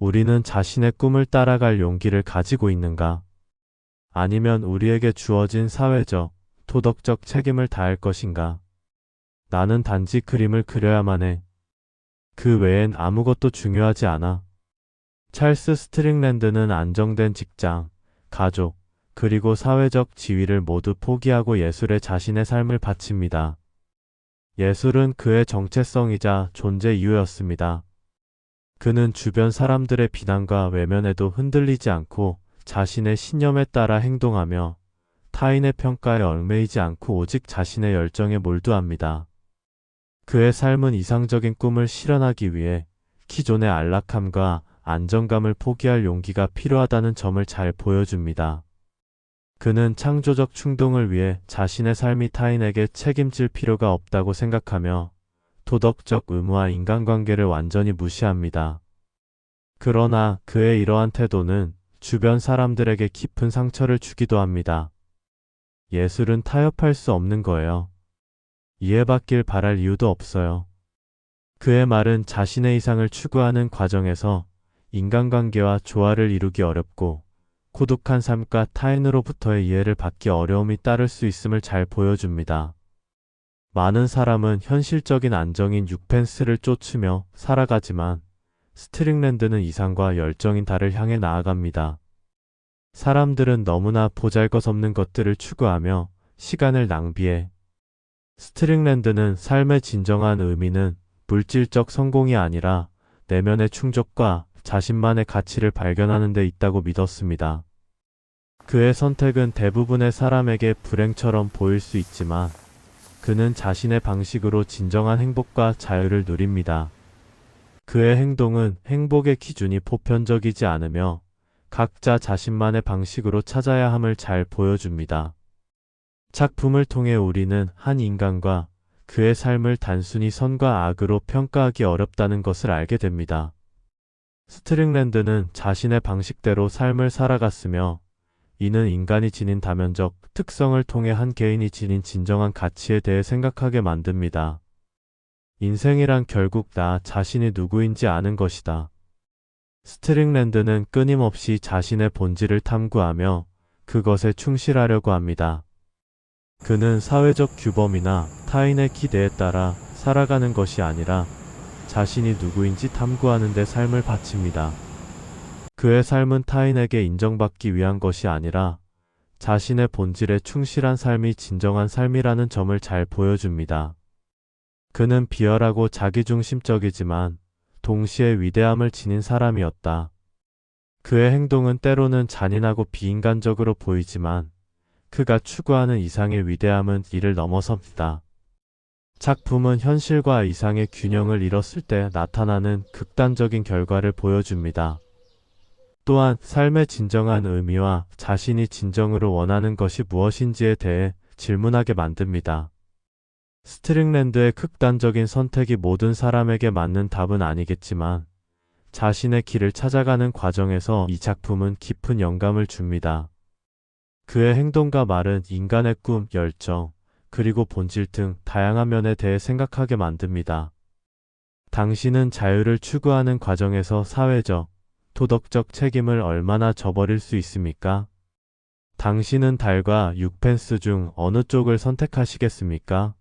우리는 자신의 꿈을 따라갈 용기를 가지고 있는가? 아니면 우리에게 주어진 사회적, 도덕적 책임을 다할 것인가? 나는 단지 그림을 그려야만 해. 그 외엔 아무것도 중요하지 않아. 찰스 스트링랜드는 안정된 직장, 가족, 그리고 사회적 지위를 모두 포기하고 예술에 자신의 삶을 바칩니다. 예술은 그의 정체성이자 존재 이유였습니다. 그는 주변 사람들의 비난과 외면에도 흔들리지 않고 자신의 신념에 따라 행동하며 타인의 평가에 얽매이지 않고 오직 자신의 열정에 몰두합니다. 그의 삶은 이상적인 꿈을 실현하기 위해 기존의 안락함과 안정감을 포기할 용기가 필요하다는 점을 잘 보여줍니다. 그는 창조적 충동을 위해 자신의 삶이 타인에게 책임질 필요가 없다고 생각하며 도덕적 의무와 인간관계를 완전히 무시합니다. 그러나 그의 이러한 태도는 주변 사람들에게 깊은 상처를 주기도 합니다. 예술은 타협할 수 없는 거예요. 이해받길 바랄 이유도 없어요. 그의 말은 자신의 이상을 추구하는 과정에서 인간관계와 조화를 이루기 어렵고 고독한 삶과 타인으로부터의 이해를 받기 어려움이 따를 수 있음을 잘 보여줍니다. 많은 사람은 현실적인 안정인 육펜스를 쫓으며 살아가지만 스트링랜드는 이상과 열정인 달을 향해 나아갑니다. 사람들은 너무나 보잘것없는 것들을 추구하며 시간을 낭비해 스트링랜드는 삶의 진정한 의미는 물질적 성공이 아니라 내면의 충족과 자신만의 가치를 발견하는 데 있다고 믿었습니다. 그의 선택은 대부분의 사람에게 불행처럼 보일 수 있지만 그는 자신의 방식으로 진정한 행복과 자유를 누립니다. 그의 행동은 행복의 기준이 보편적이지 않으며 각자 자신만의 방식으로 찾아야 함을 잘 보여줍니다. 작품을 통해 우리는 한 인간과 그의 삶을 단순히 선과 악으로 평가하기 어렵다는 것을 알게 됩니다. 스트링랜드는 자신의 방식대로 삶을 살아갔으며 이는 인간이 지닌 다면적 특성을 통해 한 개인이 지닌 진정한 가치에 대해 생각하게 만듭니다. 인생이란 결국 나 자신이 누구인지 아는 것이다. 스트링랜드는 끊임없이 자신의 본질을 탐구하며 그것에 충실하려고 합니다. 그는 사회적 규범이나 타인의 기대에 따라 살아가는 것이 아니라 자신이 누구인지 탐구하는 데 삶을 바칩니다. 그의 삶은 타인에게 인정받기 위한 것이 아니라 자신의 본질에 충실한 삶이 진정한 삶이라는 점을 잘 보여줍니다. 그는 비열하고 자기중심적이지만 동시에 위대함을 지닌 사람이었다. 그의 행동은 때로는 잔인하고 비인간적으로 보이지만 그가 추구하는 이상의 위대함은 이를 넘어섭니다. 작품은 현실과 이상의 균형을 잃었을 때 나타나는 극단적인 결과를 보여줍니다. 또한 삶의 진정한 의미와 자신이 진정으로 원하는 것이 무엇인지에 대해 질문하게 만듭니다. 스트링랜드의 극단적인 선택이 모든 사람에게 맞는 답은 아니겠지만 자신의 길을 찾아가는 과정에서 이 작품은 깊은 영감을 줍니다. 그의 행동과 말은 인간의 꿈, 열정, 그리고 본질 등 다양한 면에 대해 생각하게 만듭니다. 당신은 자유를 추구하는 과정에서 사회적, 도덕적 책임을 얼마나 저버릴 수 있습니까? 당신은 달과 6펜스 중 어느 쪽을 선택하시겠습니까?